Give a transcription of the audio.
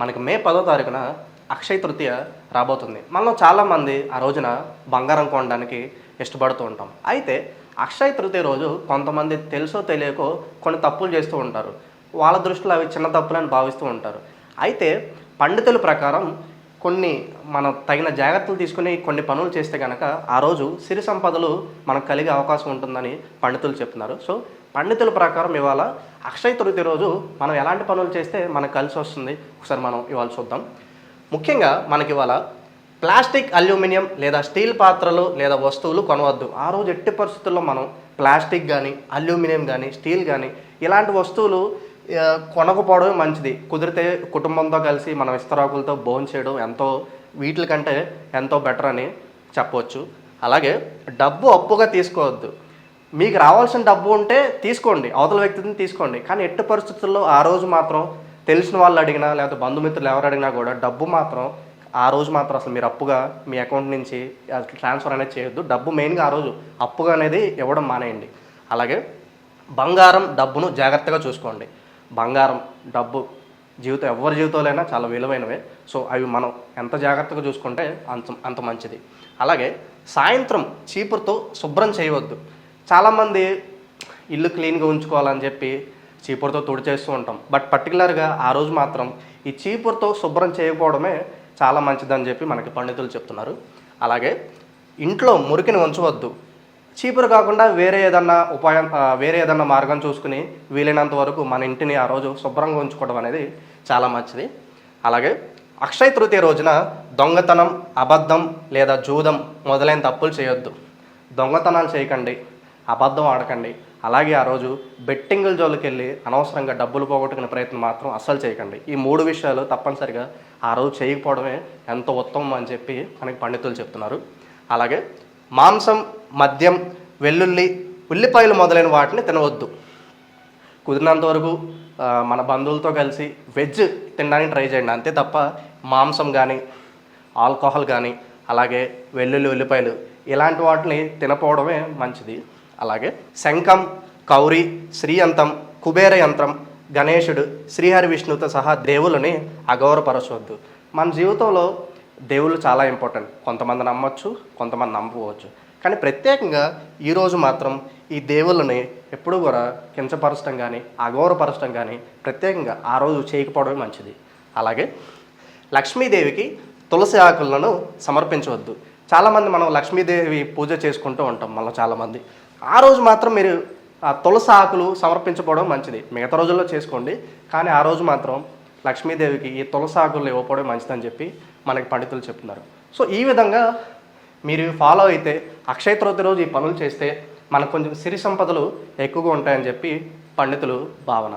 మనకి మే పదో తారీఖున అక్షయ తృతీయ రాబోతుంది. మనం చాలామంది ఆ రోజున బంగారం కొనడానికి ఇష్టపడుతూ ఉంటాం. అయితే అక్షయ తృతీయ రోజు కొంతమంది తెలుసో తెలియకో కొన్ని తప్పులు చేస్తూ ఉంటారు. వాళ్ళ దృష్టిలో అవి చిన్న తప్పులని భావిస్తూ ఉంటారు. అయితే పండితుల ప్రకారం కొన్ని మనం తగిన జాగ్రత్తలు తీసుకుని కొన్ని పనులు చేస్తే కనుక ఆ రోజు సిరి సంపదలు మనకు కలిగే అవకాశం ఉంటుందని పండితులు చెప్తున్నారు. సో పండితుల ప్రకారం ఇవాళ అక్షయ తృతీయ రోజు మనం ఎలాంటి పనులు చేస్తే మనకు కలిసి వస్తుంది? ఒకసారి మనం ఇవాళ చూద్దాం. ముఖ్యంగా మనకి ఇవాళ ప్లాస్టిక్ అల్యూమినియం లేదా స్టీల్ పాత్రలు లేదా వస్తువులు కొనవద్దు. ఆ రోజు ఎట్టి పరిస్థితుల్లో మనం ప్లాస్టిక్ కానీ అల్యూమినియం కానీ స్టీల్ కానీ ఇలాంటి వస్తువులు కొనకపోవడం కొనకపోవడమే మంచిది. కుదిరితే కుటుంబంతో కలిసి మనం ఇస్తరాకులతో భోజనం చేయడం ఎంతో వీటి కంటే ఎంతో బెటర్ అని చెప్పవచ్చు. అలాగే డబ్బు అప్పుగా తీసుకోవద్దు. మీకు రావాల్సిన డబ్బు ఉంటే తీసుకోండి. అవతల వ్యక్తిని తీసుకోండి. కానీ ఎట్టి పరిస్థితుల్లో ఆ రోజు మాత్రం తెలిసిన వాళ్ళు అడిగినా లేకపోతే బంధుమిత్రులు ఎవరు అడిగినా కూడా డబ్బు మాత్రం ఆ రోజు మాత్రం అసలు మీరు అప్పుగా మీ అకౌంట్ నుంచి ట్రాన్స్ఫర్ అనేది చేయొద్దు. డబ్బు మెయిన్గా ఆ రోజు అప్పుగా అనేది ఇవ్వడం మానేయండి. అలాగే బంగారం డబ్బును జాగ్రత్తగా చూసుకోండి. బంగారం డబ్బు జీవితం ఎవరి జీవితంలో చాలా విలువైనవే. సో అవి మనం ఎంత జాగ్రత్తగా చూసుకుంటే అంత అంత మంచిది. అలాగే సాయంత్రం చీపురుతో శుభ్రం చేయవద్దు. చాలామంది ఇల్లు క్లీన్గా ఉంచుకోవాలని చెప్పి చీపురుతో తుడిచేస్తూ ఉంటాం. బట్ పర్టికులర్గా ఆ రోజు మాత్రం ఈ చీపురుతో శుభ్రం చేయకపోవడమే చాలా మంచిదని చెప్పి మనకి పండితులు చెప్తున్నారు. అలాగే ఇంట్లో మురికిని ఉంచవద్దు. చీపురు కాకుండా వేరే ఏదన్నా ఉపాయం వేరే ఏదన్నా మార్గం చూసుకుని వీలైనంత వరకు మన ఇంటిని ఆ రోజు శుభ్రంగా ఉంచుకోవడం అనేది చాలా మంచిది. అలాగే అక్షయ తృతీయ రోజున దొంగతనం అబద్ధం లేదా జూదం మొదలైన తప్పులు చేయొద్దు. దొంగతనాలు చేయకండి అబద్ధం ఆడకండి. అలాగే ఆ రోజు బెట్టింగుల జోలికి వెళ్ళి అనవసరంగా డబ్బులు పోగొట్టుకునే ప్రయత్నం మాత్రం అస్సలు చేయకండి. ఈ మూడు విషయాలు తప్పనిసరిగా ఆ రోజు చేయకపోవడమే ఎంతో ఉత్తమం అని చెప్పి మనకి పండితులు చెప్తున్నారు. అలాగే మాంసం మద్యం వెల్లుల్లి ఉల్లిపాయలు మొదలైన వాటిని తినవద్దు. కుదిరినంత వరకు మన బంధువులతో కలిసి వెజ్ తినడానికి ట్రై చేయండి. అంతే తప్ప మాంసం కానీ ఆల్కహాల్ కానీ అలాగే వెల్లుల్లి ఉల్లిపాయలు ఇలాంటి వాటిని తినపోవడమే మంచిది. అలాగే శంఖం కౌరి శ్రీయంత్రం కుబేర యంత్రం గణేశుడు శ్రీహరి విష్ణువుతో సహా దేవులని అగౌరవపరచవద్దు. మన జీవితంలో దేవుళ్ళు చాలా ఇంపార్టెంట్. కొంతమంది నమ్మొచ్చు కొంతమంది నమ్మకపోవచ్చు. కానీ ప్రత్యేకంగా ఈరోజు మాత్రం ఈ దేవుళ్ళని ఎప్పుడూ కూడా కించపరచడం కానీ అగౌరవపరచడం కానీ ప్రత్యేకంగా ఆ రోజు చేయకపోవడమే మంచిది. అలాగే లక్ష్మీదేవికి తులసి ఆకులను సమర్పించవద్దు. చాలామంది మనం లక్ష్మీదేవి పూజ చేసుకుంటూ ఉంటాం మనం చాలామంది. ఆ రోజు మాత్రం మీరు ఆ తులసి ఆకులు సమర్పించకపోవడం మంచిది. మిగతా రోజుల్లో చేసుకోండి. కానీ ఆ రోజు మాత్రం లక్ష్మీదేవికి ఈ తులసి ఆకులు ఇవ్వకపోవడం మంచిదని చెప్పి మనకి పండితులు చెప్తున్నారు. సో ఈ విధంగా మీరు ఫాలో అయితే అక్షయ తృతీయ రోజు ఈ పనులు చేస్తే మనకు కొంచెం సిరి సంపదలు ఎక్కువగా ఉంటాయని చెప్పి పండితులు భావన.